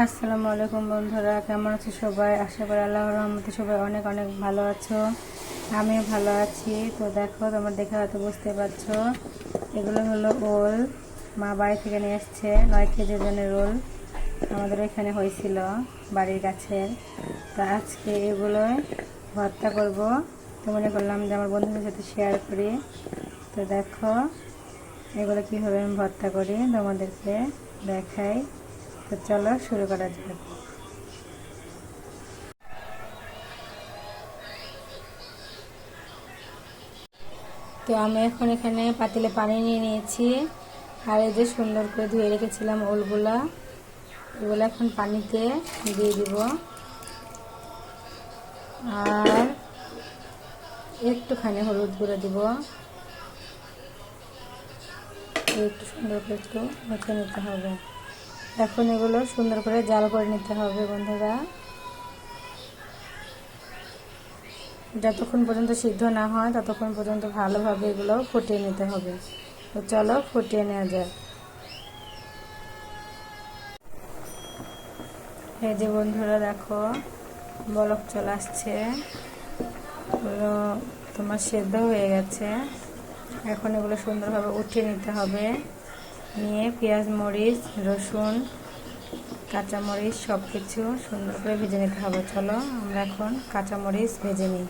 আসসালামু আলাইকুম বন্ধুরা, কেমন আছো সবাই? আশা করি আল্লাহর রহমতে সবাই অনেক অনেক ভালো আছো। আমিও ভালো আছি। তো দেখো, তোমার দেখে হয়তো বুঝতে পারছ, এগুলো হলো ওল। মা বাড়ি থেকে নিয়ে এসছে, নয় কেজি ওজনের রোল আমাদের এখানে হয়েছিল বাড়ির গাছের। তো আজকে এগুলো ভর্তা করব। তো মনে করলাম যে আমার বন্ধুদের সাথে শেয়ার করি। তো দেখো, এগুলো কীভাবে আমি ভর্তা করি, তোমাদেরকে দেখাই। তো চলো, শুরু করা যাক। তো আমি এখন এখানে পাতিলে পানি নিয়ে নিয়েছি। আর এই যে সুন্দর করে ধুয়ে রেখেছিলাম ওলগুলা। এগুলো এখন পানিতে দিয়ে দিব। আর একটুখানি হলুদ গুঁড়ো দিব। একটু সুন্দর করে একটু মেখে নিতে হবে। এখন এগুলো সুন্দর করে জাল করে নিতে হবে বন্ধুরা। যতক্ষণ পর্যন্ত সিদ্ধ না হয়, ততক্ষণ পর্যন্ত ভালোভাবে এগুলো ফুটিয়ে নিতে হবে। তো চলো ফুটিয়ে নেওয়া যাক। এই যে বন্ধুরা দেখো, বলক চলে আসছে। এগুলো তোমার সেদ্ধ হয়ে গেছে। এখন এগুলো সুন্দরভাবে উঠিয়ে নিতে হবে। নিয়ে পেঁয়াজ, মরিচ, রসুন, কাঁচামরিচ সব কিছু সুন্দর করে ভেজে নিতে হবে। চলো আমরা এখন কাঁচামরিচ ভেজে নিই।